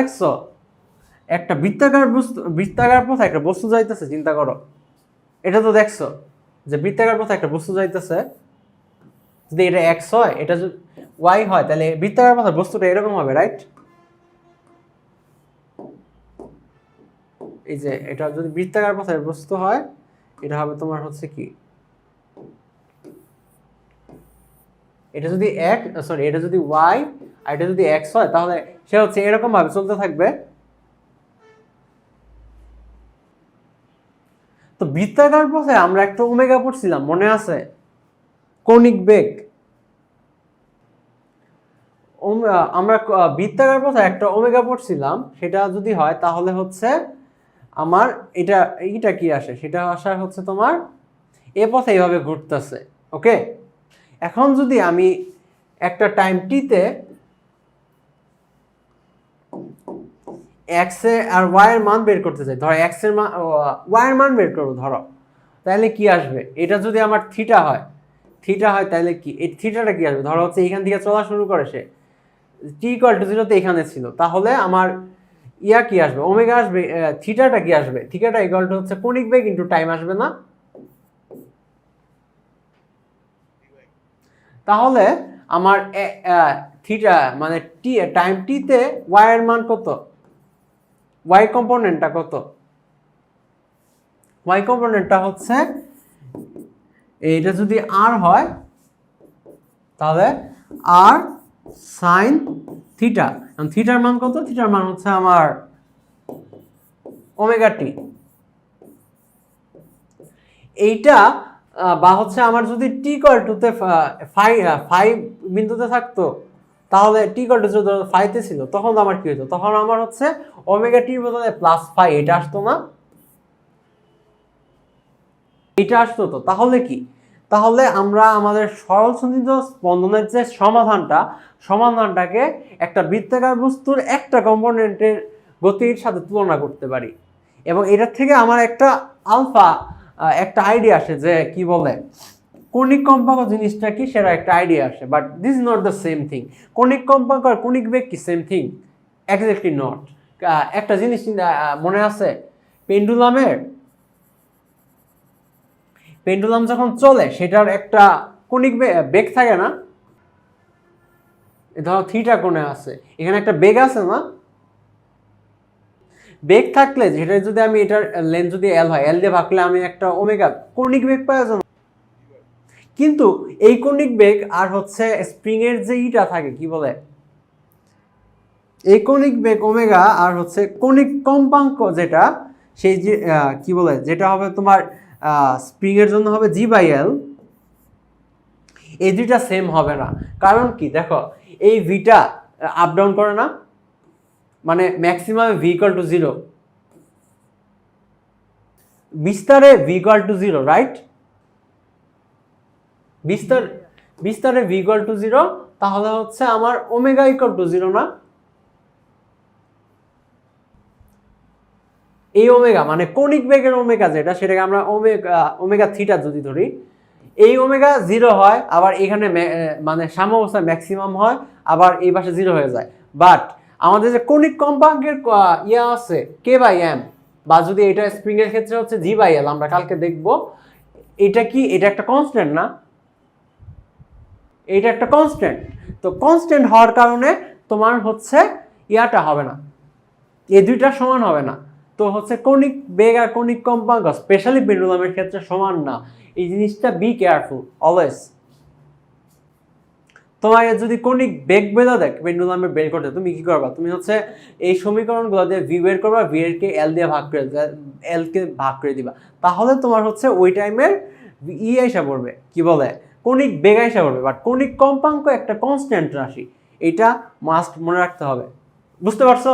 দেখছ? একটা বৃত্তাকার বস্তু, বৃত্তাকার পথে একটা বস্তু যাইতেছে, চিন্তা করো। এটা তো দেখছ, যে বৃত্তাকার পথে একটা বস্তু যাইতেছে, যদি এটা এক্স হয়, এটা যদি ওয়াই হয়, তাহলে বৃত্তাকার পথে বস্তুটা এরকম হবে রাইট এই যে, এটা যদি বৃত্তাকার পথে বস্তু হয়, এটা হবে তোমার হচ্ছে কি? এটা যদি এক সরি এটা যদি ওয়াই, আর এটা যদি এক্স হয়, তাহলে সে হচ্ছে এরকম ভাবে চলতে থাকবে। তো বৃত্তাকার পথে আমরা একটা ওমেগা পড়ছিলাম, মনে আছে? কৌণিক বেগ। আমরা বৃত্তাকার পথে একটা ওমেগা পড়ছিলাম, সেটা যদি হয়, তাহলে হচ্ছে আমার এটা, এইটা কি আসে? সেটা আসা হচ্ছে তোমার, এ পথে এইভাবে ঘুরতেছে, ওকে? এখন যদি আমি একটা টাইম টিতে এক্স আর ওয়াই এর মান বের করতে চাই, ধরো এক্সের মান ওয়াই এর মান বের করব, ধরো। তাহলে কি আসবে? এটা যদি আমার থিটা হয় থিটা হয় তাহলে কি? এই থিটাটা কি আসবে? ধরো হচ্ছে এখান থেকে চলা শুরু করে সে। টি ইকুয়াল টু জিরোতে এখানে ছিল। তাহলে আমার ইয়া কি আসবে? ওমেগা আসবে থিটাটা কি আসবে? থিটাটা ইকুয়াল টু হচ্ছে কোনিক বেগ ইন্টু টাইম আসবে না। তাহলে আমার থিটা মানে টি, টাইম টিতে ওয়াই এর মান কত? ওয়াই কম্পোনেন্টটা কত? ওয়াই কম্পোনেন্টটা হচ্ছে, এইটা যদি আর হয়, তাহলে আর সাইন থিটা থিটার মান কত? থিটার মান হচ্ছে আমার ওমেগা টি এইটা বা হচ্ছে আমার যদি টি কল টুতে ফাইভ ফাইভ বিন্দুতে থাকতো, তাহলে টি কল টু যদি ফাইভতে ছিল, তখন আমার কি হতো তখন আমার হচ্ছে ওমেগা টির বদলে প্লাস ফাইভ এটা আসতো না। এটা আসতো তো, তাহলে কি? তাহলে আমরা আমাদের সরল সন্ধিত স্পন্দনের যে সমাধানটা, সমাধানটাকে একটা বৃত্তাকার বস্তুর একটা কম্পোনেন্টের গতির সাথে তুলনা করতে পারি। এবং এটার থেকে আমার একটা আলফা একটা আইডিয়া আসে যে কি বলে, কণিক কম্পাঙ্ক জিনিসটা কি সেটা একটা আইডিয়া আসে but this is not the same thing কণিক কম্পাঙ্ক আর কণিক বেগ কি সেম থিং এক্স্যাক্টলি নট একটা জিনিস মনে আছে? পেন্ডুলামের পেন্ডুলাম যখন চলে, সেটার একটা কণিক বেগ থাকে না? ধরো থিটা কোণে আছে। এখানে একটা বেগ আছে না? বেগ থাকলে, যেটা যদি আমি এটার লেন্থ যদি এল হয় এল দিয়ে ভাগলে আমি একটা ওমেগা কর্ণিক বেগ পাওয়া যাব। কিন্তু এই কর্ণিক বেগ আর হচ্ছে স্প্রিং এর যে ইটা থাকে, কি বলে? এই কণিক বেগ ওমেগা আর হচ্ছে কণিক কম্পাঙ্ক যেটা, সেই যে কি বলে? যেটা হবে তোমার স্প্রিং এর জন্য হবে জি বাই এল এই দুইটা সেম হবে না। কারণ কি? দেখো, এই ভিটা আপ ডাউন করে না। মানে maximum V equal to zero বিস্তারে V equal to zero right বিস্তার, বিস্তারে ভি ইকুয়াল টু জিরো তাহলে হচ্ছে আমার ওমেগা ইকুয়াল টু জিরো না? এই ওমেগা মানে কণিক বেগের ওমেগা যেটা, সেটাকে আমরা ওমেগা ওমেগা থিটা যদি ধরি, এই ওমেগা জিরো হয়, আবার এখানে মানে সাম্যাবস্থায় ম্যাক্সিমাম হয়, আবার এই পাশে জিরো হয়ে যায়। বাট আমাদের যে কণিক কম্পাঙ্কের ইয়া আছে কে বাই এম বা যদি এটা স্প্রিং এর ক্ষেত্রে হচ্ছে জি বাই এল আমরা কালকে দেখব। এটা কি, এটা একটা কনস্ট্যান্ট না? এটা একটা কনস্ট্যান্ট তো কনস্ট্যান্ট হওয়ার কারণে তোমার হচ্ছে ইয়াটা হবে না। এই দুইটা সমান হবে না। তো হচ্ছে কণিক বেগ আর কণিক কম্পাঙ্ক স্পেশালি পেন্ডুলামের ক্ষেত্রে সমান না। এই জিনিসটা বি কেয়ারফুল অলওয়েজ তোমার যদি কোনিক বেগ বেদা দেখ পেন্ডুলামে বের করতে, তুমি কি করবা? তুমি হচ্ছে এই সমীকরণগুলো দিয়ে ভি বের করবা ভি এর কে এল দিয়ে ভাগ করে এল কে ভাগ করে দিবা। তাহলে তোমার হচ্ছে ওই টাইমের ই আইসা পড়বে। কি বলে? কোনিক বেগ আইসা পড়বে বাট কোনিক কম্পাঙ্ক একটা কনস্ট্যান্ট রাশি, এটা মাস্ট মনে রাখতে হবে। বুঝতে পারছ?